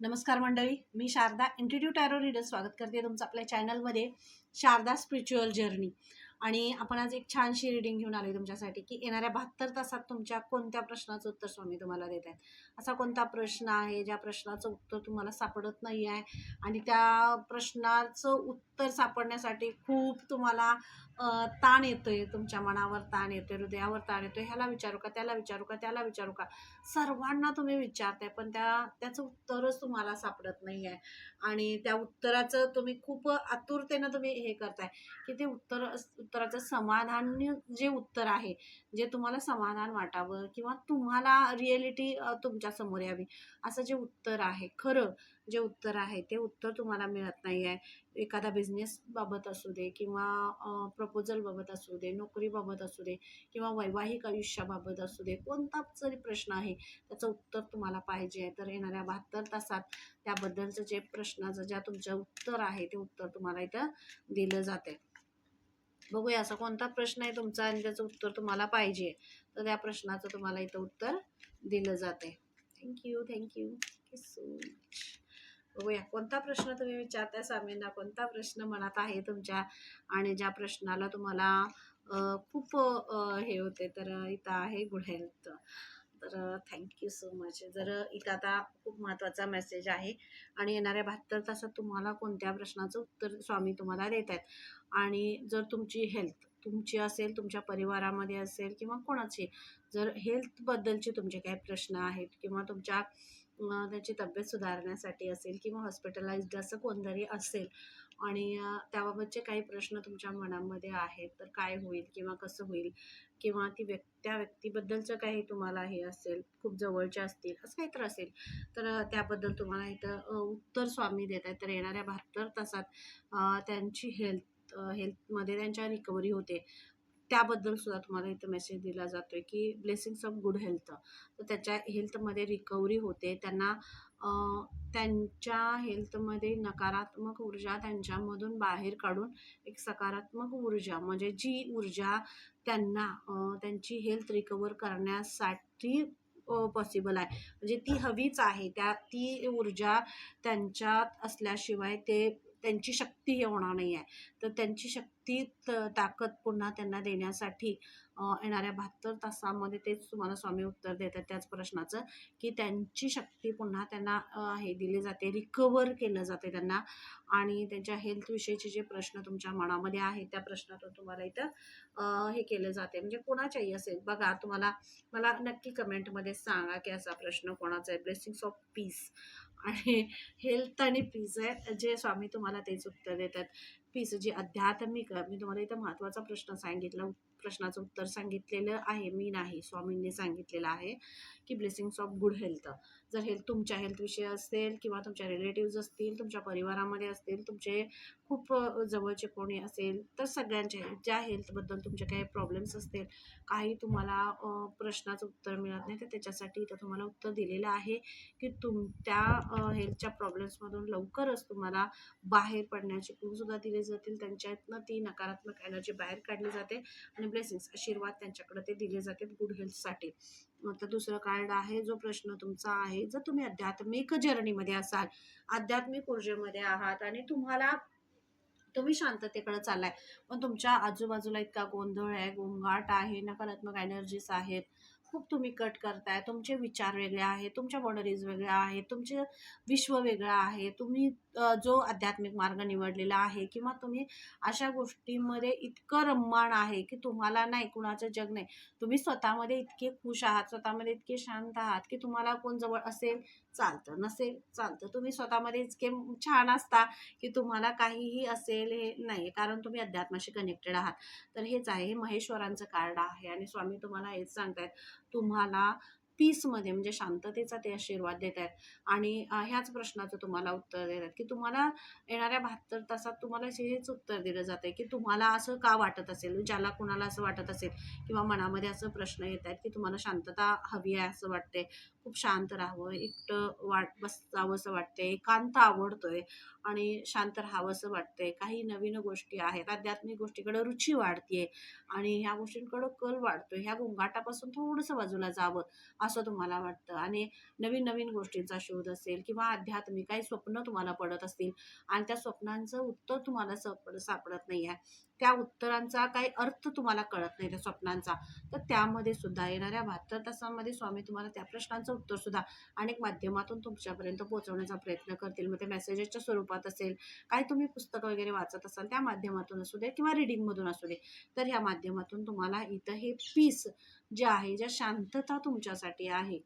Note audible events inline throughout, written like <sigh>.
नमस्कार मंडळी मी शारदा इंटिट्यूट टॅरो रीडर स्वागत करते तुमचं आपल्या चॅनलमध्ये शारदा स्पिरिच्युअल जर्नी आणि आपण आज एक छानशी रिडिंग घेऊन आलो तुमच्यासाठी की येणाऱ्या बहात्तर तासात तुमच्या कोणत्या प्रश्नाचं उत्तर स्वामी तुम्हाला देत आहेत? असा कोणता प्रश्न आहे ज्या प्रश्नाचं उत्तर तुम्हाला सापडत नाही आहे आणि त्या प्रश्नाचं उत्तर सापडण्यासाठी खूप तुम्हाला ताण येतो आहे तुमच्या मनावर ताण येतोय हृदयावर ताण येतो आहे ह्याला विचारू का त्याला विचारू का त्याला विचारू का? सर्वांना तुम्ही विचारताय पण त्या त्याचं उत्तरच तुम्हाला सापडत नाही आहे आणि त्या उत्तराचं तुम्ही खूप आतुरतेनं तुम्ही हे करताय की ते उत्तर उत्तराचं समाधान जे उत्तर आहे जे तुम्हाला समाधान वाटावं किंवा तुम्हाला रिॲलिटी तुमच्यासमोर यावी असं जे उत्तर आहे खरं जे उत्तर आहे ते उत्तर तुम्हाला मिळत नाही आहे एखादा बिझनेसबाबत असू दे किंवा प्रपोजलबाबत असू दे नोकरीबाबत असू दे किंवा वैवाहिक आयुष्याबाबत असू दे कोणता जरी प्रश्न आहे त्याचं उत्तर तुम्हाला पाहिजे आहे. तर येणाऱ्या बहात्तर तासात त्याबद्दलचं जे प्रश्नाचं ज्या तुमचं उत्तर आहे ते उत्तर तुम्हाला इथं दिलं जाते बघूया असा कोणता प्रश्न आहे तुमचा आणि त्याचं उत्तर तुम्हाला पाहिजे. तर त्या प्रश्नाचं तुम्हाला इथं उत्तर दिलं जाते थँक्यू थँक्यू सो मच बघूया कोणता प्रश्न तुम्ही विचारताय स्वामींना कोणता प्रश्न मनात आहे तुमच्या? आणि ज्या प्रश्नाला तुम्हाला खूप हे होते तर इथं आहे गुड हेल्थ तर थँक्यू सो मच जर इथं आता खूप महत्त्वाचा मेसेज आहे आणि येणाऱ्या बहात्तर तासात तुम्हाला कोणत्या प्रश्नाचं उत्तर स्वामी तुम्हाला देत आहेत आणि जर तुमची हेल्थ तुमची असेल तुमच्या परिवारामध्ये असेल किंवा कोणाची जर हेल्थबद्दलचे तुमचे काही प्रश्न आहेत किंवा तुमच्या त्याची तब्येत सुधारण्यासाठी असेल किंवा हॉस्पिटलाइज्ड असं कोणतरी असेल आणि त्याबाबतचे काही प्रश्न तुमच्या मनामध्ये आहेत तर काय होईल किंवा कसं होईल किंवा ती व्यक् त्या व्यक्तीबद्दलचं काही तुम्हाला हे असेल खूप जवळचे असतील असं काहीतर असेल तर त्याबद्दल तुम्हाला इथं उत्तर स्वामी देत आहेत. तर येणाऱ्या बहात्तर तासात त्यांची हेल्थ हेल्थमध्ये त्यांच्या रिकव्हरी होते. त्याबद्दल सुद्धा तुम्हाला इथं मेसेज दिला जातो आहे की ब्लेसिंग्स ऑफ गुड हेल्थ तर त्याच्या हेल्थमध्ये रिकव्हरी होते. त्यांना त्यांच्या हेल्थमध्ये नकारात्मक ऊर्जा त्यांच्यामधून बाहेर काढून एक सकारात्मक ऊर्जा म्हणजे जी ऊर्जा त्यांना त्यांची हेल्थ रिकवर करण्यासाठी पॉसिबल आहे. म्हणजे ती हवीच आहे. त्या ती ऊर्जा त्यांच्यात असल्याशिवाय ते त्यांची शक्ती हे होणार नाही आहे. तर त्यांची शक्ती ताकद पुन्हा त्यांना देण्यासाठी येणाऱ्या बहात्तर तासामध्ये तेच तुम्हाला स्वामी उत्तर देतात त्याच प्रश्नाचं की त्यांची शक्ती पुन्हा त्यांना हे दिली जाते रिकवर केलं जाते त्यांना. आणि त्यांच्या हेल्थविषयीचे जे प्रश्न तुमच्या मनामध्ये आहेत त्या प्रश्नातून तुम्हाला इथं हे केलं जाते. म्हणजे कोणाच्याही असेल. बघा तुम्हाला मला नक्की कमेंटमध्ये सांगा की असा प्रश्न कोणाचा आहे. ब्लेसिंग्स ऑफ पीस आणि हेल्थ आणि पीस आहे जे स्वामी तुम्हाला तेच उत्तर देतात. पीस जी आध्यात्मिक मी तुम्हाला इथं महत्त्वाचा प्रश्न सांगितला प्रश्नाचं उत्तर सांगितलेलं आहे मी नाही स्वामींनी सांगितलेलं आहे की ब्लेसिंग्स ऑफ गुड हेल्थ जर हेल्थ तुमच्या हेल्थविषयी असेल किंवा तुमच्या रिलेटिव्ज असतील तुमच्या परिवारामध्ये असतील तुमचे खूप जवळचे कोणी असेल तर सगळ्यांच्या ज्या हेल्थबद्दल तुमचे काही प्रॉब्लेम्स असतील काही तुम्हाला प्रश्नाचं उत्तर मिळत नाही तर त्याच्यासाठी इथं तुम्हाला उत्तर दिलेलं आहे की तुम त्या हेल्थच्या प्रॉब्लेम्समधून लवकरच तुम्हाला बाहेर पडण्याचे क्लूसुद्धा दिले जातील त्यांच्यातनं ती नकारात्मक एनर्जी बाहेर काढली जाते आणि ब्लेसिंग्स आशीर्वाद त्यांच्याकडे ते दिले जातात गुड हेल्थसाठी. तर दुसरं कार्ड आहे जो प्रश्न तुमचा आहे जर तुम्ही आध्यात्मिक जर्नीमध्ये असाल आध्यात्मिक ऊर्जेमध्ये आहात आणि तुम्हाला तुम्ही शांततेकडे चाललाय पण तुमच्या आजूबाजूला इतका गोंधळ आहे गोंगाट आहे नकारात्मक एनर्जीज आहेत खूप तुम्ही कट करताय तुमचे विचार वेगळे आहेत तुमच्या बॉर्डरीज वेगळ्या आहेत तुमचे विश्व वेगळं आहे तुम्ही जो आध्यात्मिक मार्ग निवडलेला आहे किंवा तुम्ही अशा गोष्टींमध्ये इतकं रम्माण आहे की तुम्हाला नाही कुणाचं जग नाही. तुम्ही स्वतःमध्ये इतके खुश आहात स्वतःमध्ये इतके शांत आहात की तुम्हाला कोण जवळ असेल चालतं. नसेल चालतं. तुम्ही स्वतःमध्ये इतके छान असता की तुम्हाला काहीही असेल हे नाही कारण तुम्ही अध्यात्माशी कनेक्टेड आहात. तर हेच आहे. हे महेश्वरांचं कार्ड आहे आणि स्वामी तुम्हाला हेच सांगतायत. तुम्हाला पीसमध्ये म्हणजे शांततेचा ते आशीर्वाद देत आहेत आणि ह्याच प्रश्नाचं तुम्हाला उत्तर देत आहेत की तुम्हाला येणाऱ्या बहात्तर तासात तुम्हाला हेच उत्तर दिलं जातं की तुम्हाला असं का वाटत असेल? ज्याला कुणाला असं वाटत असेल? किंवा मनामध्ये असं प्रश्न येत आहेत की तुम्हाला शांतता हवी आहे असं वाटते खूप शांत राहावं एकटं वाट बसावंसं वाटतंय एकांत आवडतोय आणि शांत राहावंसं वाटतंय. काही नवीन गोष्टी आहेत आध्यात्मिक गोष्टीकडे रुची वाढतीये आणि ह्या गोष्टींकडं कल वाढतोय. ह्या गोंगाटापासून थोडंसं बाजूला जावं असं तुम्हाला वाटतं. आणि नवीन नवीन गोष्टींचा शोध असेल किंवा आध्यात्मिक काही स्वप्न तुम्हाला पडत असतील आणि त्या स्वप्नांचं उत्तर तुम्हाला सापड सापडत नाही आहे त्या उत्तरांचा काही अर्थ तुम्हाला कळत नाही त्या स्वप्नांचा. तर त्यामध्ये सुद्धा येणाऱ्या बहात्तर तासांमध्ये स्वामी तुम्हाला त्या प्रश्नांचं उत्तर सुद्धा अनेक माध्यमातून तुमच्यापर्यंत पोहोचवण्याचा प्रयत्न करतील. मग ते मेसेजेसच्या स्वरूपात असेल काही तुम्ही पुस्तकं वगैरे वाचत असाल त्या माध्यमातून असू दे किंवा रिडिंगमधून असू दे तर ह्या माध्यमातून तुम्हाला इथं हे पीस जे आहे ज्या शांतता तुमच्यासाठी आहे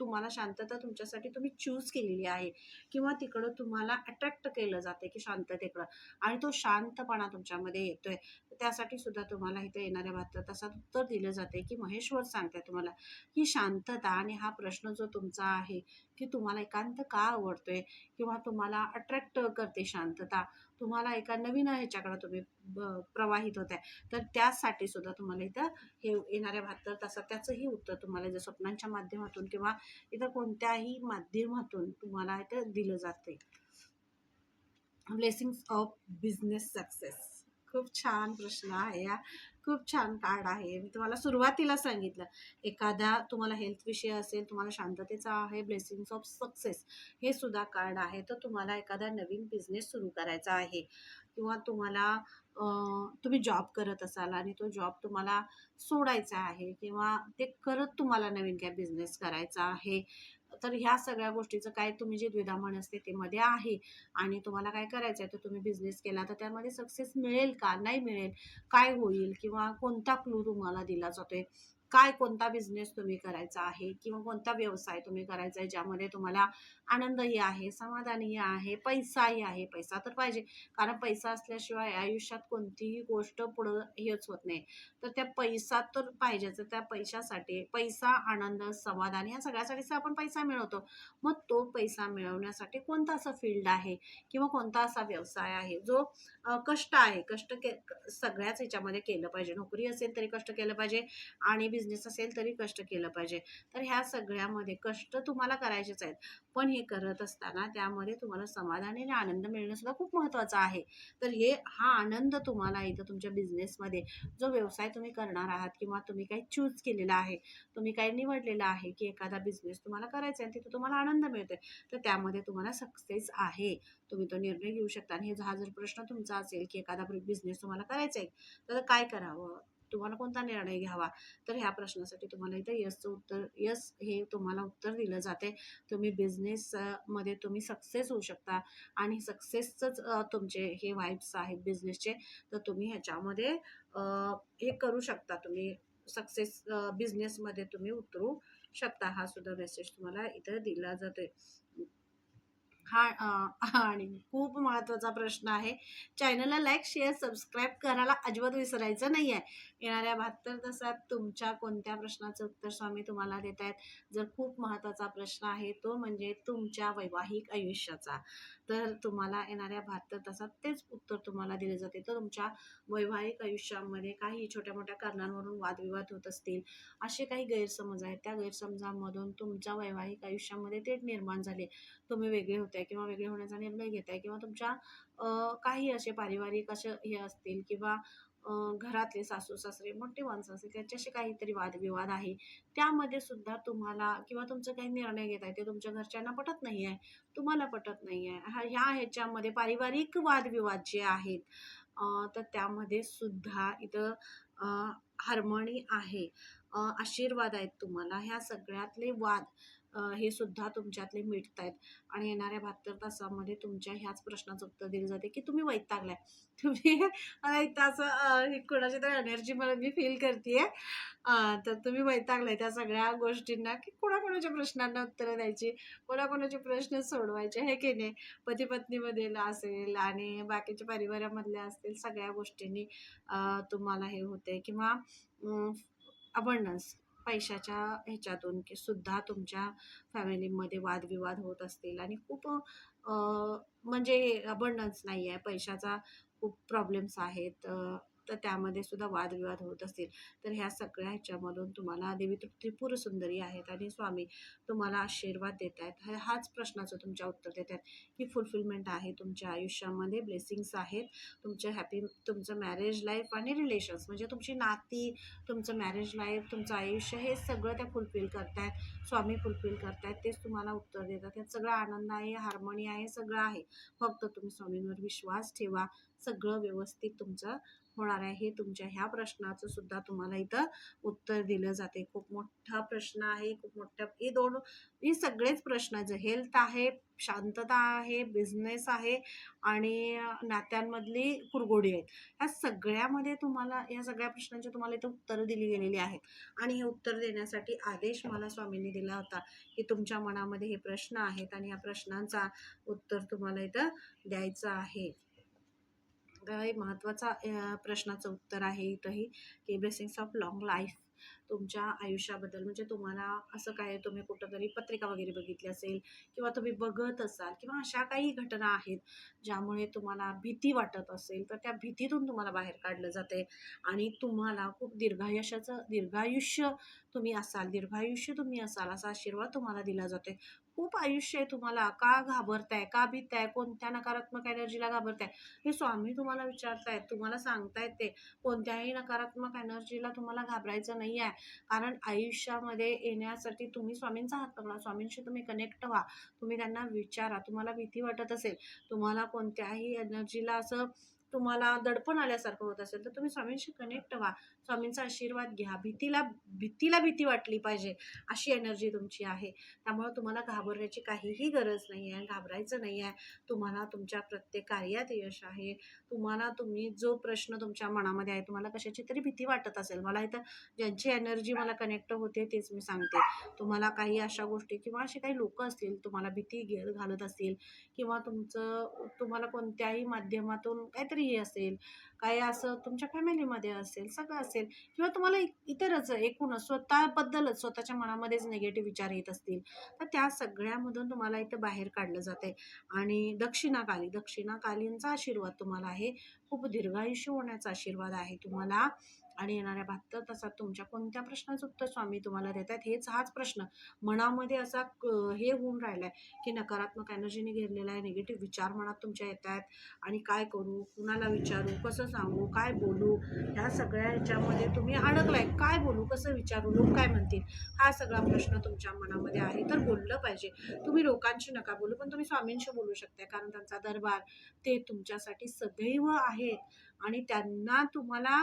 तुम्हाला शांतता तुमच्यासाठी तुम्ही चूज केलेली आहे किंवा तिकडं तुम्हाला अट्रॅक्ट केलं जाते की शांततेकडं आणि तो शांतपणा तुमच्यामध्ये येतोय. त्यासाठी सुद्धा तुम्हाला इथे येणाऱ्या बहात्तर तसा उत्तर दिलं जाते की महेश्वर सांगते तुम्हाला. ही शांतता आणि हा प्रश्न जो तुमचा आहे की तुम्हाला एकांत का आवडतोय? किंवा तुम्हाला अट्रॅक्ट करते शांतता? तुम्हाला एका नवीन ह्याच्याकडे तुम्ही प्रवाहित होत आहे तर त्यासाठी सुद्धा तुम्हाला इथं हे येणाऱ्या बहात्तर तासात त्याचंही उत्तर तुम्हाला जर स्वप्नांच्या माध्यमातून किंवा इथं कोणत्याही माध्यमातून तुम्हाला इथं दिलं जाते ब्लेसिंग्स ऑफ बिझनेस सक्सेस खूप छान प्रश्न आहे या खूप छान कार्ड आहे. मी तुम्हाला सुरुवातीला सांगितलं एखादा तुम्हाला हेल्थ विषय असेल तुम्हाला शांततेचा आहे ब्लेसिंग्स ऑफ सक्सेस हे सुद्धा कार्ड आहे. तर तुम्हाला एखादा नवीन बिझनेस सुरू करायचा आहे किंवा तुम्हाला तुम्ही जॉब करत असाल आणि तो जॉब तुम्हाला सोडायचा आहे किंवा ते करत तुम्हाला नवीन काय बिझनेस करायचा आहे तर ह्या सगळ्या गोष्टीचं काय तुम्ही जे द्विधामन असते ते मध्ये आहे. आणि तुम्हाला काय करायचं आहे तर तुम्ही बिझनेस केला तर त्यामध्ये सक्सेस मिळेल का? नाही मिळेल. काय होईल? किंवा कोणता क्लू तुम्हाला दिला जातोय? काय कोणता बिझनेस तुम्ही करायचा आहे? किंवा कोणता व्यवसाय तुम्ही करायचा आहे? ज्यामध्ये तुम्हाला आनंदही आहे समाधानही आहे पैसाही आहे. पैसा तर पाहिजे. कारण पैसा असल्याशिवाय आयुष्यात कोणतीही गोष्ट पुढं हेच होत नाही. तर त्या पैसा तर पाहिजेच. त्या पैशासाठी पैसा आनंद समाधान या सगळ्यासाठीच आपण पैसा मिळवतो. मग तो पैसा मिळवण्यासाठी कोणता असा फील्ड आहे? किंवा कोणता असा व्यवसाय आहे? जो कष्ट आहे. कष्ट के सगळ्याच ह्याच्यामध्ये केलं पाहिजे. नोकरी असेल तरी कष्ट केलं पाहिजे. आणि बिझनेस असेल तरी कष्ट केलं पाहिजे. तर ह्या सगळ्यामध्ये कष्ट तुम्हाला करायचेच आहेत. पण हे करत असताना त्यामध्ये तुम्हाला समाधान आणि आनंद मिळणंसुद्धा खूप महत्त्वाचं आहे. तर हे हा आनंद तुम्हाला इथं तुमच्या बिझनेसमध्ये जो व्यवसाय तुम्ही करणार आहात किंवा तुम्ही काही चूज केलेला आहे तुम्ही काही निवडलेला आहे की एखादा बिझनेस तुम्हाला करायचा आहे तिथं तुम्हाला आनंद मिळतोय तर त्यामध्ये तुम्हाला सक्सेस आहे. तुम्ही तो निर्णय घेऊ शकता आणि हा जर प्रश्न तुमचा असेल की एखादा बिझनेस तुम्हाला करायचा आहे तर काय करावं? तुम्हाला कोणता निर्णय घ्यावा? तर ह्या प्रश्नासाठी तुम्हाला इथं यसचं उत्तर यस हे तुम्हाला उत्तर दिलं जाते. तुम्ही बिझनेसमध्ये तुम्ही सक्सेस होऊ शकता. आणि सक्सेसचंच तुमचे हे वाईब्स आहेत बिझनेसचे तर तुम्ही ह्याच्यामध्ये हे करू शकता. तुम्ही सक्सेस बिझनेसमध्ये तुम्ही उतरू शकता. हा सुद्धा मेसेज तुम्हाला इथं दिला जातोय. हा <laughs> आणि खूप महत्त्वाचा प्रश्न आहे. चॅनलला लाईक शेअर सबस्क्राईब करायला अजिबात विसरायचं नाही आहे येणाऱ्या बहात्तर तासात तुमच्या कोणत्या प्रश्नाचं उत्तर स्वामी तुम्हाला देत आहेत? जर खूप महत्त्वाचा प्रश्न आहे तो म्हणजे तुमच्या वैवाहिक आयुष्याचा. तर तुम्हाला येणाऱ्या बहात्तर तासात तेच उत्तर तुम्हाला दिले जाते. तर तुमच्या वैवाहिक आयुष्यामध्ये काही छोट्या मोठ्या कारणांवरून वादविवाद होत असतील असे काही गैरसमज आहेत. त्या गैरसमजांमधून तुमच्या वैवाहिक आयुष्यामध्ये ते निर्माण झाले. तुम्ही वेगळे होत आहे किंवा वेगळे होण्याचा निर्णय घेत आहे किंवा तुमच्या काही असे पारिवारिक असे हे असतील किंवा घरातले सासू सासरे मोठे माणसं असतील त्याच्याशी काहीतरी वादविवाद आहे. त्यामध्ये सुद्धा तुम्हाला किंवा तुमचं काही निर्णय घेत आहे ते तुमच्या घरच्यांना पटत नाही आहे तुम्हाला पटत नाही आहे. हा ह्या ह्याच्यामध्ये पारिवारिक वादविवाद जे आहेत तर त्यामध्ये सुद्धा इथं हार्मोनी आहे. आशीर्वाद आहेत तुम्हाला. ह्या सगळ्यातले वाद हे सुद्धा तुमच्यातले मिटत आहेत आणि येणाऱ्या बहात्तर तासामध्ये तुमच्या ह्याच प्रश्नाचं उत्तर दिलं जाते की तुम्ही वैतागलाय. <laughs> तुम्ही इथं असं कोणाची तर एनर्जी मला मी फील करते तर तुम्ही वैतागलाय त्या सगळ्या गोष्टींना की कोणाकोणाच्या प्रश्नांना उत्तरं द्यायची कोणाकोणाचे प्रश्न सोडवायचे हे की नाही? पती पत्नीमध्ये असेल आणि बाकीच्या परिवारामधल्या असतील सगळ्या गोष्टींनी तुम्हाला हे होते किंवा अबंडन्स पैशाच्या ह्याच्यातून की सुद्धा तुमच्या फॅमिलीमध्ये वादविवाद होत असतील. आणि खूप म्हणजे अबंडन्स नाही आहे पैशाचा खूप प्रॉब्लेम्स आहेत. तर त्यामध्ये सुद्धा वादविवाद होत असतील. तर ह्या सगळ्या ह्याच्यामधून तुम्हाला देवी त्रिपुर सुंदरी आहेत आणि स्वामी तुम्हाला आशीर्वाद देत आहेत. हा- हाच प्रश्नाचं तुमच्या उत्तर देत आहेत. की फुलफिलमेंट आहे तुमच्या आयुष्यामध्ये. ब्लेसिंग्स आहेत. तुमचं हॅपी तुमचं मॅरेज लाईफ आणि रिलेशन्स म्हणजे तुमची नाती तुमचं मॅरेज लाईफ तुमचं आयुष्य हे सगळं त्या फुलफिल करतायत. स्वामी फुलफिल करतायत. तेच तुम्हाला उत्तर देतात त्यात सगळा आनंद आहे हार्मोनी आहे सगळं आहे. फक्त तुम्ही स्वामींवर विश्वास ठेवा. सगळं व्यवस्थित तुमचं होणार आहे हे तुमच्या ह्या प्रश्नाचं सुद्धा तुम्हाला इथं उत्तर दिलं जाते. खूप मोठा प्रश्न आहे खूप मोठ्या हे दोन हे सगळेच प्रश्न जे हेल्थ आहे शांतता आहे बिझनेस आहे आणि नात्यांमधली कुरगोडी आहेत. ह्या सगळ्यामध्ये तुम्हाला या सगळ्या प्रश्नांची तुम्हाला इथं उत्तरं दिली गेलेली आहेत. आणि हे उत्तर देण्यासाठी आदेश मला स्वामींनी दिला होता की तुमच्या मनामध्ये हे प्रश्न आहेत आणि या प्रश्नांचा उत्तर तुम्हाला इथं द्यायचं आहे. हे महत्त्वाचा प्रश्नाचं उत्तर आहे इथंही की ब्लेसिंग्स ऑफ लॉंग लाईफ तुमच्या आयुष्याबद्दल म्हणजे तुम्हाला असं काय तुम्ही कुठंतरी पत्रिका वगैरे बघितली असेल किंवा तुम्ही बघत असाल किंवा अशा काही घटना आहेत ज्यामुळे तुम्हाला भीती वाटत असेल तर त्या भीतीतून तुम्हाला बाहेर काढलं जाते आणि तुम्हाला खूप दीर्घायुष्याचं दीर्घायुष्य तुम्ही असाल दीर्घायुष्य तुम्ही असाल असा आशीर्वाद तुम्हाला दिला जाते खूप आयुष्य आहे तुम्हाला. का घाबरताय? का भीताय? कोणत्या नकारात्मक एनर्जीला घाबरताय? हे स्वामी तुम्हाला विचारतायत तुम्हाला सांगतायत ते. कोणत्याही नकारात्मक एनर्जीला तुम्हाला घाबरायचं नाही आहे. कारण आयुष्यामध्ये येण्यासाठी तुम्ही स्वामींचा हात पकडा. स्वामींशी तुम्ही कनेक्ट व्हा. तुम्ही त्यांना विचारा. तुम्हाला भीती वाटत असेल. तुम्हाला कोणत्याही एनर्जीला असं तुम्हाला दडपण आल्यासारखं होत असेल तर तुम्ही स्वामींशी कनेक्ट व्हा. स्वामींचा आशीर्वाद घ्या. भीतीला भीतीला भीती वाटली पाहिजे अशी एनर्जी तुमची आहे. त्यामुळे तुम्हाला घाबरण्याची काहीही गरज नाही आहे घाबरायचं नाही आहे. तुम्हाला तुमच्या प्रत्येक कार्यात यश आहे. तुम्हाला तुम्ही जो प्रश्न तुमच्या मनामध्ये आहे तुम्हाला कशाची तरी भीती वाटत असेल. मला इथं ज्यांची एनर्जी मला कनेक्ट होते तेच मी सांगते. तुम्हाला काही अशा गोष्टी किंवा असे काही लोक असतील तुम्हाला भीती घालत असतील किंवा तुमचं तुम्हाला कोणत्याही माध्यमातून काहीतरी स्त्री असेल काही असं तुमच्या फॅमिलीमध्ये असेल सगळं असेल किंवा तुम्हाला इतरच एकूणच स्वतःबद्दलच स्वतःच्या मनामध्येच निगेटिव्ह विचार येत असतील तर त्या सगळ्यामधून तुम्हाला इथं बाहेर काढलं जाते आणि दक्षिणाकाली दक्षिणाकालींचा आशीर्वाद तुम्हाला आहे. खूप दीर्घायुष्य होण्याचा आशीर्वाद आहे तुम्हाला आणि येणाऱ्या बहात्तर तासात तुमच्या कोणत्या प्रश्नाचं उत्तर स्वामी तुम्हाला देत आहेत हेच हाच प्रश्न. मनामध्ये असा हे होऊन राहिला आहे की नकारात्मक एनर्जीने घेरलेला आहे निगेटिव्ह विचार मनात तुमच्या येत आहेत आणि काय करू कुणाला विचारू कसं सांगू काय बोलू ह्या सगळ्या ह्याच्यामध्ये तुम्ही अडकलाय. काय बोलू कसं विचारू लोक काय म्हणतील? हा सगळा प्रश्न तुमच्या मनामध्ये आहे तर बोललं पाहिजे. तुम्ही लोकांशी नका बोलू पण तुम्ही स्वामींशी बोलू शकता कारण त्यांचा दरबार ते तुमच्यासाठी सदैव आहे. आहेत. आणि त्यांना तुम्हाला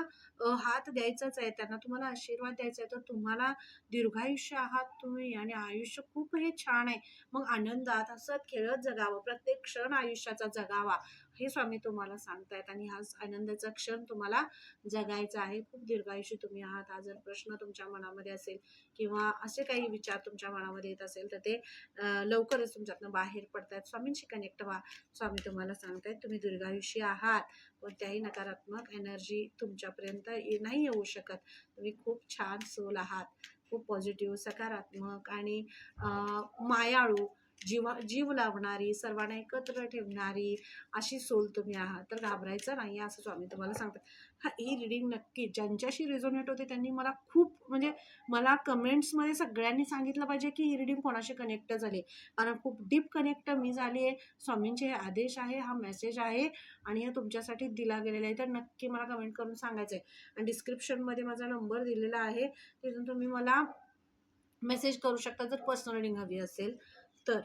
हात द्यायचाच आहे त्यांना तुम्हाला आशीर्वाद द्यायचा आहे. तर तुम्हाला दीर्घायुष्य आहात तुम्ही आणि आयुष्य खूप हे छान आहे. मग आनंदात हसत खेळत जगावं. प्रत्येक क्षण आयुष्याचा जगावा. हे स्वामी तुम्हाला सांगतायत आणि हा आनंदाचा क्षण तुम्हाला जगायचा आहे. खूप दीर्घायुषी तुम्ही आहात. हा जर प्रश्न तुमच्या मनामध्ये असेल किंवा असे काही विचार तुमच्या मनामध्ये येत असेल तर ते लवकरच तुमच्यातनं बाहेर पडतायत. स्वामींशी कनेक्ट व्हा. स्वामी तुम्हाला सांगतायत तुम्ही दीर्घायुषी आहात. कोणत्याही नकारात्मक एनर्जी तुमच्यापर्यंत ये- नाही येऊ शकत. तुम्ही खूप छान सोल आहात. खूप पॉझिटिव्ह सकारात्मक आणि मायाळू जीवा जीव लावणारी सर्वांना एकत्र ठेवणारी अशी सोल तुम्ही आहात. तर घाबरायचं नाही असं स्वामी तुम्हाला सांगतात. हा ही रिडिंग नक्की ज्यांच्याशी रिझोनेट होते त्यांनी मला खूप म्हणजे मला कमेंट्समध्ये सगळ्यांनी सांगितलं पाहिजे की ही रिडिंग कोणाशी कनेक्ट झाली. कारण खूप डीप कनेक्ट मी झाली आहे. स्वामींचे हे आदेश आहे हा मेसेज आहे आणि हा तुमच्यासाठी दिला गेलेला आहे. तर नक्की मला कमेंट करून सांगायचं आहे आणि डिस्क्रिप्शनमध्ये माझा नंबर दिलेला आहे. तिथून तुम्ही मला मेसेज करू शकता जर पर्सनल रिडिंग हवी असेल. तर.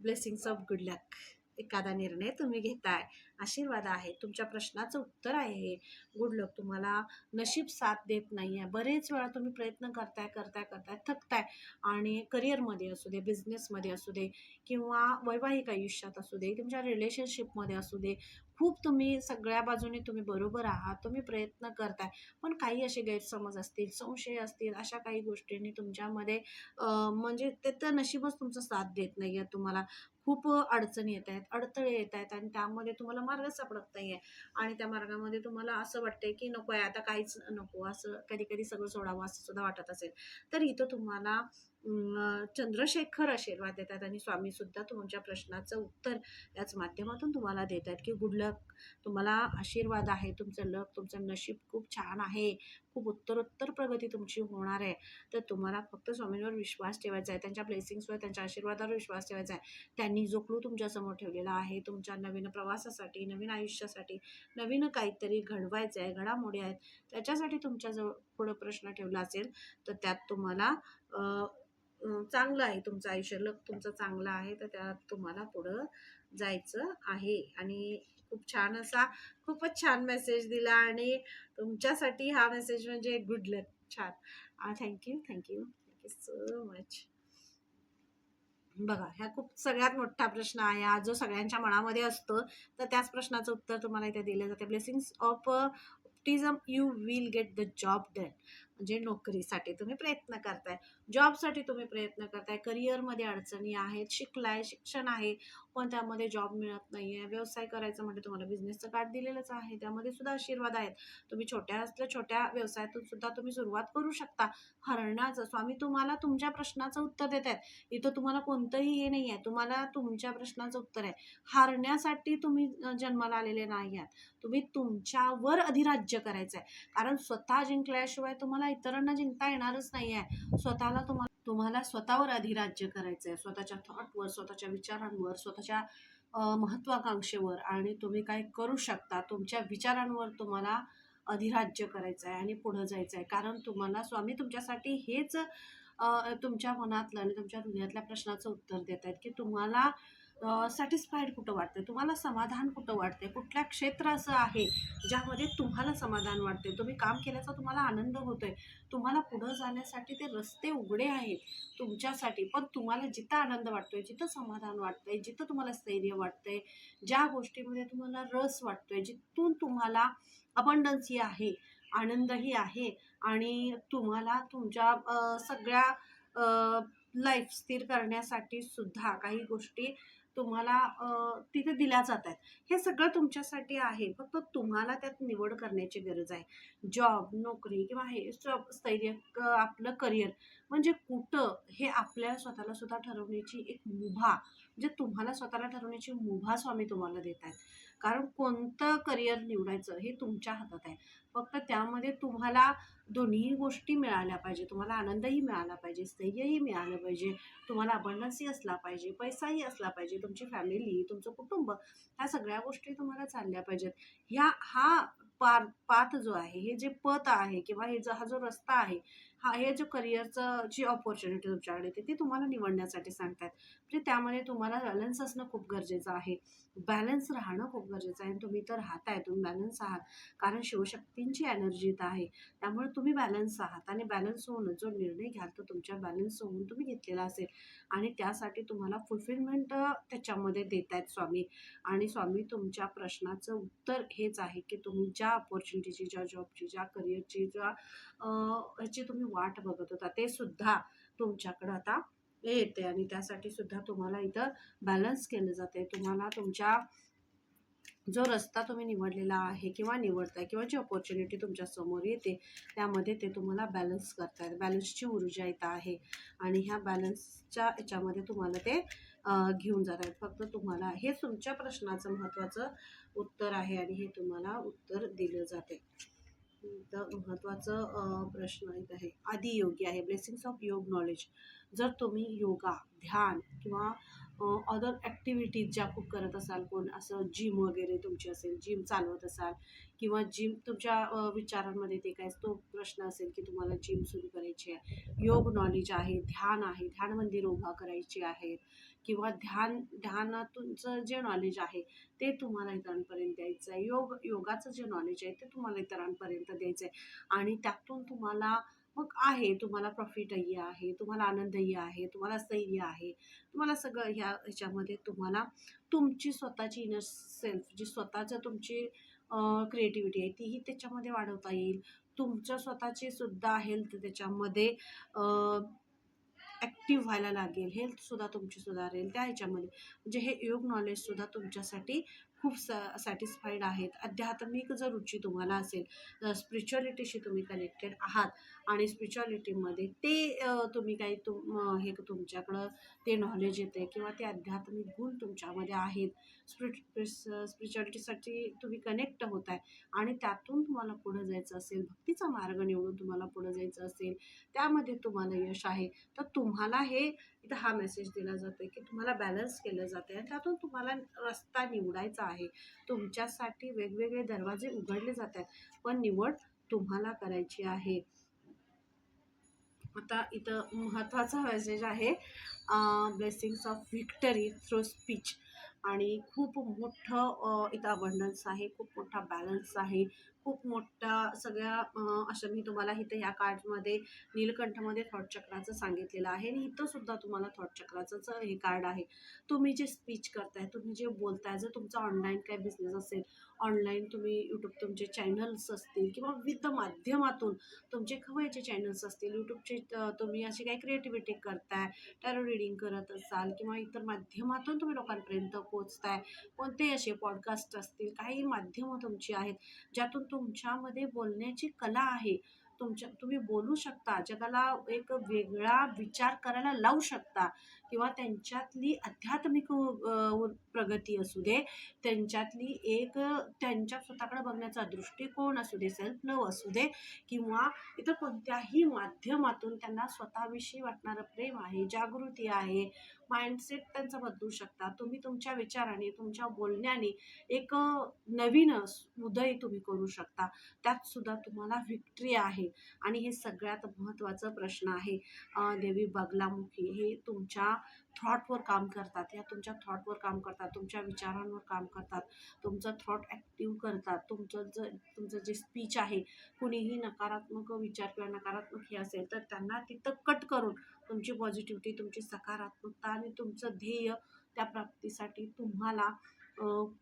ब्लेसिंग्स ऑफ गुड लक एखादा निर्णय तुम्ही घेताय आशीर्वाद आहे तुमच्या प्रश्नाचं उत्तर आहे. हे गुड लक तुम्हाला नशीब साथ देत नाही आहे बरेच वेळा तुम्ही प्रयत्न करताय करताय करताय थकताय आणि करिअरमध्ये असू दे बिझनेसमध्ये असू दे किंवा वैवाहिक आयुष्यात असू दे तुमच्या रिलेशनशिपमध्ये असू दे खूप तुम्ही सगळ्या बाजूने तुम्ही बरोबर आहात तुम्ही प्रयत्न करताय. पण काही असे गैरसमज असतील संशय असतील अशा काही गोष्टींनी तुमच्यामध्ये म्हणजे ते तर नशीबच तुमचं साथ देत नाही आहे. तुम्हाला खूप अडचणी येत आहेत अडथळे येत आहेत आणि त्यामध्ये तुम्हाला मार्ग सापडत नाही आहे. आणि त्या मार्गामध्ये तुम्हाला असं वाटतंय की नको आहे आता काहीच नको असं कधी कधी सगळं सोडावं असं सुद्धा वाटत असेल. तर इथं तुम्हाला चंद्रशेखर आशीर्वाद देतात आणि स्वामी सुद्धा तुमच्या प्रश्नाचं उत्तर याच माध्यमातून तुम्हाला देत आहेत की गुड लक तुम्हाला आशीर्वाद आहे. तुमचं लक तुमचं नशीब खूप छान आहे. खूप उत्तरोत्तर प्रगती तुमची होणार आहे. तर तुम्हाला फक्त स्वामींवर विश्वास ठेवायचा आहे. त्यांच्या ब्लेसिंग्सवर त्यांच्या आशीर्वादावर विश्वास ठेवायचा आहे. त्यांनी जो क्लू तुमच्यासमोर ठेवलेला आहे तुमच्या नवीन प्रवासासाठी नवीन आयुष्यासाठी नवीन काहीतरी घडवायचं आहे घडामोडी आहेत त्याच्यासाठी तुमच्याजवळ पुढं प्रश्न ठेवला असेल तर त्यात तुम्हाला चांगलं आहे तुमचं आयुष्य लक तुमचं चांगलं आहे तर त्यात तुम्हाला पुढं जायचं आहे. आणि खूप छान असा खूपच छान मेसेज दिला आणि तुमच्यासाठी हा मेसेज म्हणजे गुड लक छान. Thank you thank you thank you so much बघा ह्या खूप सगळ्यात मोठा प्रश्न आहे. हा जो सगळ्यांच्या मनामध्ये असतो तर त्याच प्रश्नाचं उत्तर तुम्हाला इथे दिलं जाते. Blessings of optimism you will get the job done म्हणजे नोकरीसाठी तुम्ही प्रयत्न करताय. जॉबसाठी तुम्ही प्रयत्न करताय. करिअरमध्ये अडचणी आहेत शिकलाय शिक्षण आहे पण त्यामध्ये जॉब मिळत नाही आहे व्यवसाय करायचं म्हणजे तुम्हाला बिझनेसचं कार्ड दिलेलंच आहे. त्यामध्ये सुद्धा आशीर्वाद आहेत. तुम्ही छोट्या असल्या छोट्या व्यवसायातून सुद्धा तुम्ही सुरुवात करू शकता. हरण्याचं स्वामी तुम्हाला तुमच्या प्रश्नाचं उत्तर देत आहेत. इथं तुम्हाला कोणतंही हे नाही आहे तुम्हाला तुमच्या प्रश्नाचं उत्तर आहे. हारण्यासाठी तुम्ही जन्माला आलेले नाही आहात. तुम्ही तुमच्यावर अधिराज्य करायचं आहे कारण स्वतः जिंकल्याशिवाय तुम्हाला इतरांना जिंकता येणारच नाही आहे स्वतःला तुम्हाला तुम्हाला स्वतःवर अधिराज्य करायचं आहे स्वतःच्या थॉटवर स्वतःच्या विचारांवर स्वतःच्या महत्वाकांक्षेवर आणि तुम्ही काय करू शकता तुमच्या विचारांवर तुम्हाला अधिराज्य करायचं आहे आणि पुढं जायचं आहे कारण तुम्हाला स्वामी तुमच्यासाठी हेच तुमच्या मनातलं आणि तुमच्या हृदयातल्या प्रश्नाचं उत्तर देत आहेत की तुम्हाला सॅटिस्फाईड कुठं वाटते तुम्हाला समाधान कुठं वाटते कुठल्या क्षेत्र असं आहे ज्यामध्ये तुम्हाला समाधान वाटते तुम्ही काम केल्याचा तुम्हाला आनंद होतो आहे तुम्हाला पुढं जाण्यासाठी ते रस्ते उघडे आहेत तुमच्यासाठी पण तुम्हाला जिथं आनंद वाटतो आहे जिथं समाधान वाटतं आहे जिथं तुम्हाला स्थैर्य वाटतं आहे ज्या गोष्टीमध्ये तुम्हाला रस वाटतो आहे जिथून तुम्हाला अबंडन्सी आहे आनंदही आहे आणि तुम्हाला तुमच्या सगळ्या लाईफ स्थिर करण्यासाठी सुद्धा काही गोष्टी तुम्हाला तिथे दिल्या जात आहेत. हे सगळं तुमच्यासाठी आहे. फक्त तुम्हाला त्यात निवड करण्याची गरज आहे. जॉब नोकरी किंवा हे स्थैर्य आपलं करिअर म्हणजे कुठं हे आपल्या स्वतःला सुद्धा ठरवण्याची एक मुभा म्हणजे तुम्हाला स्वतःला ठरवण्याची मुभा स्वामी तुम्हाला देत आहेत. कारण कोणतं करिअर निवडायचं हे तुमच्या हातात आहे. फक्त त्यामध्ये तुम्हाला दोन्ही गोष्टी मिळाल्या पाहिजे. तुम्हाला आनंदही मिळाला पाहिजे स्थैर्यही मिळालं पाहिजे तुम्हाला अबंडन्सही असला पाहिजे पैसाही असला पाहिजे तुमची फॅमिली तुमचं कुटुंब ह्या सगळ्या गोष्टी तुम्हाला चालल्या पाहिजेत. ह्या हा पार पाथ जो आहे हे जे पथ आहे किंवा हे जो हा जो रस्ता आहे हा हे जो करिअरचं जी ऑपॉर्च्युनिटी तुमच्याकडे येते ती तुम्हाला निवडण्यासाठी सांगतात. म्हणजे त्यामध्ये तुम्हाला बॅलन्स असणं खूप गरजेचं आहे. बॅलन्स राहणं खूप गरजेचं आहे आणि तुम्ही तर राहताय तुम्ही बॅलन्स आहात. कारण शिवशक्तींची एनर्जी तर आहे. त्यामुळे तुम्ही बॅलन्स आहात आणि बॅलन्स होऊन जो निर्णय घ्याल तो तुमच्या बॅलन्स होऊन तुम्ही घेतलेला असेल. आणि त्यासाठी तुम्हाला फुलफिलमेंट त्याच्यामध्ये देत आहेत स्वामी. आणि स्वामी तुमच्या प्रश्नाचं उत्तर हेच आहे की तुम्ही ज्या ऑपॉर्च्युनिटीची ज्या जॉबची ज्या करिअरची ज्या ह्याची तुम्ही वाट बघत होता ते सुद्धा तुमच्याकडं आता येते आणि त्यासाठी सुद्धा तुम्हाला इथं बॅलन्स केलं जाते तुम्हाला तुमच्या जो रस्ता तुम्ही निवडलेला आहे किंवा निवडताय किंवा जी ऑपॉर्च्युनिटी तुमच्यासमोर येते त्यामध्ये ते तुम्हाला बॅलन्स करतायत. बॅलन्सची ऊर्जा येत आहे आणि ह्या बॅलन्सच्या याच्यामध्ये तुम्हाला ते घेऊन जात आहेत फक्त तुम्हाला हे तुमच्या प्रश्नाचं महत्त्वाचं उत्तर आहे आणि हे तुम्हाला उत्तर दिलं जाते. तर महत्त्वाचं प्रश्न एक आहे. आदियोगी आहे. ब्लेसिंग्स ऑफ योग नॉलेज जर तुम्ही योगा ध्यान किंवा अदर ॲक्टिव्हिटीज ज्या खूप करत असाल कोण असं जिम वगैरे तुमची असेल जिम चालवत असाल किंवा जिम तुमच्या विचारांमध्ये ते काय तो प्रश्न असेल की तुम्हाला जिम सुरू करायची आहे. योग नॉलेज आहे ध्यान आहे ध्यान मंदिर उभा करायची आहेत किंवा ध्यान ध्यानातूनचं जे नॉलेज आहे ते तुम्हाला इतरांपर्यंत द्यायचं आहे. योग योगाचं जे नॉलेज आहे ते तुम्हाला इतरांपर्यंत द्यायचं आहे. आणि त्यातून तुम्हाला मग आहे तुम्हाला प्रॉफिटही आहे तुम्हाला आनंदही आहे तुम्हाला स्थैर्य आहे. तुम्हाला सगळं ह्या ह्याच्यामध्ये तुम्हाला तुमची स्वतःची इनर सेल्फ जी स्वतःचं तुमची क्रिएटिव्हिटी आहे तीही त्याच्यामध्ये वाढवता येईल. तुमच्या स्वतःची सुद्धा हेल्थ त्याच्यामध्ये ॲक्टिव्ह ॲक्टिव्ह व्हायला लागेल. हेल्थसुद्धा तुमची सुधारेल त्या ह्याच्यामध्ये. म्हणजे हे योग नॉलेजसुद्धा तुमच्यासाठी खूप स सॅटिस्फाईड आहेत. आध्यात्मिक जर रुची तुम्हाला असेल स्पिरिच्युअलिटीशी तुम्ही कनेक्टेड आहात आणि स्पिरिच्युअलिटीमध्ये ते तुम्ही काही तुम हे तुमच्याकडं ते नॉलेज येते किंवा ते आध्यात्मिक गुण तुमच्यामध्ये आहेत स्पिरिट स्पिरिच्युअलिटीसाठी तुम्ही कनेक्ट होत आहे. आणि त्यातून तुम्हाला पुढं जायचं असेल भक्तीचा मार्ग निवडून तुम्हाला पुढं जायचं असेल त्यामध्ये तुम्हाला यश आहे. तर तुम्हाला हे इथं हा मेसेज दिला जातो आहे की तुम्हाला बॅलन्स केलं जाते आणि त्यातून तुम्हाला रस्ता निवडायचा आहे. तुमच्यासाठी वेगवेगळे दरवाजे उघडले जात आहेत पण निवड तुम्हाला करायची आहे. आता इथं महत्त्वाचा मेसेज आहे blessings of victory through speech आणि खूप मोठं इथं अबंडन्स आहे खूप मोठा बॅलन्स आहे. खूप मोठा सगळ्या अशा असं मी तुम्हाला इथं ह्या कार्डमध्ये नीलकंठमध्ये थॉट चक्राचं सांगितलेलं आहे. आणि इथं सुद्धा तुम्हाला थॉट चक्राचंच हे कार्ड आहे. तुम्ही जे स्पीच करताय तुम्ही जे बोलताय जर तुमचा ऑनलाईन काय बिझनेस असेल ऑनलाईन तुम्ही यूट्यूब तुमचे चॅनल्स असतील किंवा विविध माध्यमातून तुमचे खवयचे चॅनल्स असतील यूट्यूबचे तुम्ही अशी काही क्रिएटिव्हिटी करताय टॅरो रिडिंग करत असाल किंवा इतर माध्यमातून तुम्ही लोकांपर्यंत पोचताय कोणतेही असे पॉडकास्ट असतील काही माध्यमं तुमची आहेत ज्यातून तुमच्यामध्ये बोलण्याची कला आहे. तुमच्या तुम्ही बोलू शकता. जगाला एक वेगळा विचार करायला लावू शकता. किंवा त्यांच्यातली आध्यात्मिक प्रगती असू दे त्यांच्यातली एक त्यांच्या स्वतःकडे बघण्याचा दृष्टिकोन असू दे सेल्फ लव असू दे किंवा इतर कोणत्याही माध्यमातून त्यांना स्वतःविषयी वाटणारं प्रेम आहे जागृती आहे माइंडसेट त्यांचा बदलू शकता. तुम्ही तुमच्या विचाराने तुमच्या बोलण्याने एक नवीन उदय तुम्ही करू शकता. त्यात सुद्धा तुम्हाला व्हिक्ट्री आहे. आणि हे सगळ्यात महत्त्वाचं प्रश्न आहे. देवी बगलामुखी हे तुमच्या थॉटवर काम करतात. या तुमच्या थॉटवर काम करतात. तुमच्या विचारांवर काम करतात. तुमचं थॉट ॲक्टिव्ह करतात. तुमचं ज तुमचं जे स्पीच आहे कुणीही नकारात्मक विचार किंवा नकारात्मक हे असेल तर त्यांना तिथं कट करून तुमची पॉझिटिव्हिटी तुमची सकारात्मकता आणि तुमचं ध्येय त्या प्राप्तीसाठी तुम्हाला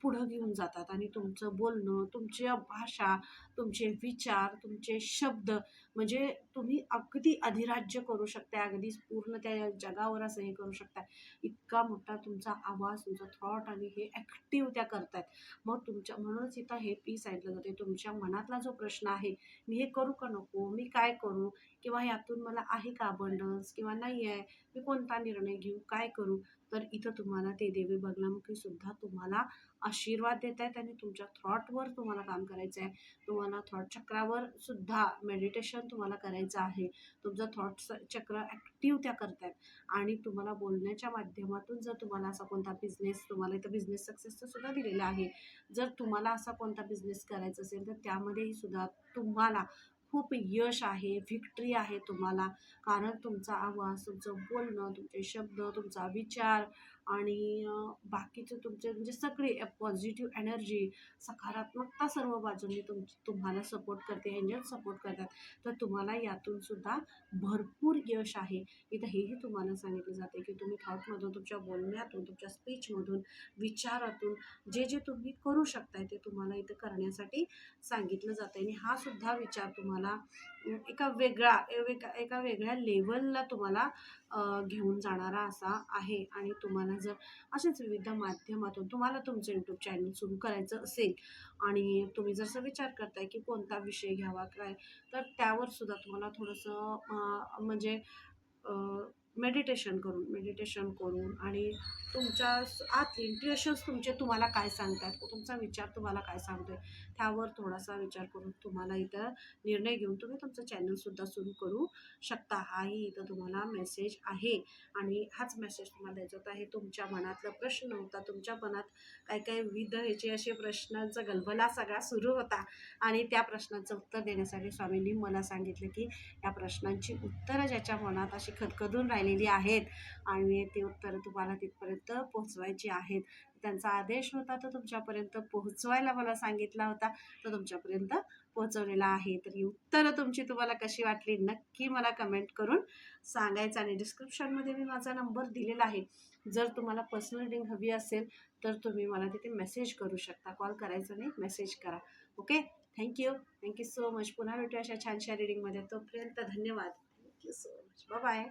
पुढं घेऊन जातात. आणि तुमचं बोलणं तुमची भाषा तुमचे विचार तुमचे शब्द म्हणजे तुम्ही अगदी अधिराज्य करू शकता अगदी पूर्ण त्या जगावर असं हे करू शकता इतका मोठा तुमचा आवाज तुमचा थॉट आणि हे ॲक्टिव्ह त्या करतायत. मग तुमच्या म्हणूनच इथं हे पीस ऐकलं जाते. तुमच्या मनातला जो प्रश्न आहे मी हे करू का नको? मी काय करू? किंवा यातून मला आहे का अबंडन्स किंवा नाही आहे मी कोणता निर्णय घेऊ काय करू? तर इथं तुम्हाला ते देवी बगलामुखी सुद्धा तुम्हाला आशीर्वाद देत आहेत आणि तुमच्या थॉटवर तुम्हाला काम करायचं आहे. तुम्हाला थॉट चक्रावर सुद्धा मेडिटेशन तुम्हाला करायचं आहे. तुमचं थॉट चक्र ॲक्टिव्ह त्या करतायत आणि तुम्हाला बोलण्याच्या माध्यमातून जर तुम्हाला असा कोणता बिझनेस तुम्हाला इथं बिझनेस सक्सेसचं सुद्धा दिलेला आहे. जर तुम्हाला असा कोणता बिझनेस करायचा असेल तर त्यामध्येही सुद्धा तुम्हाला खूप यश आहे व्हिक्ट्री आहे तुम्हाला. कारण तुमचा आवाज तुमचं बोलणं तुमचे शब्द तुमचा विचार आणि बाकीचे तुमचे म्हणजे सगळे पॉझिटिव्ह एनर्जी सकारात्मकता सर्व बाजूंनी तुम तुम्हाला सपोर्ट करते एंजल सपोर्ट करतात. तर तुम्हाला यातून सुद्धा भरपूर यश आहे. इथं हेही तुम्हाला सांगितलं जाते की तुम्ही थॉटमधून तुमच्या बोलण्यातून तुमच्या स्पीचमधून विचारातून जे जे तुम्ही करू शकताय ते तुम्हाला इथं करण्यासाठी सांगितलं जातं आणि हा सुद्धा विचार तुम्हाला एका वेगळा एका एका वेगळ्या लेवलला तुम्हाला घेऊन जाणारा असा आहे आणि तुम्हाला जर असेच विविध माध्यमातून तुम्हाला तुमचं यूट्यूब चॅनल सुरू करायचं असेल आणि तुम्ही जर असं विचार करताय की कोणता विषय घ्यावा काय तर त्यावर सुद्धा तुम्हाला थोडंसं म्हणजे मेडिटेशन करून मेडिटेशन करून आणि तुमच्या आत इंट्युएशन्स तुमचे तुम्हाला काय सांगतात? तुमचा विचार तुम्हाला काय सांगतोय? त्यावर थोडासा विचार करून तुम्हाला इथं निर्णय घेऊन तुम्ही तुमचं चॅनलसुद्धा सुरू करू शकता. हाही इथं तुम्हाला मेसेज आहे. आणि हाच मेसेज तुम्हाला द्यायचा होता हे तुमच्या मनातला प्रश्न होता तुमच्या मनात काय काय विविध ह्याचे असे प्रश्नांचा गलबला सगळा सुरू होता. आणि त्या प्रश्नांचं उत्तर देण्यासाठी स्वामींनी मला सांगितलं की या प्रश्नांची उत्तरं ज्याच्या मनात अशी खदखदून आलेली आहेत. आणि ते उत्तरं तुम्हाला तिथपर्यंत पोहोचवायची आहेत. त्यांचा आदेश होता तो तुमच्यापर्यंत पोहोचवायला मला सांगितला होता. तो तुमच्यापर्यंत पोहोचवलेला आहे. तर ही उत्तरं तुमची तुम्हाला कशी वाटली नक्की मला कमेंट करून सांगायचं. आणि डिस्क्रिप्शनमध्ये मी माझा नंबर दिलेला आहे. जर तुम्हाला पर्सनल रिडिंग हवी असेल तर तुम्ही मला तिथे मेसेज करू शकता. कॉल करायचा नाही मेसेज करा. Okay thank you thank you so much पुन्हा भेटू अशा छानशा रिडिंगमध्ये तोपर्यंत धन्यवाद. Thank you so much bye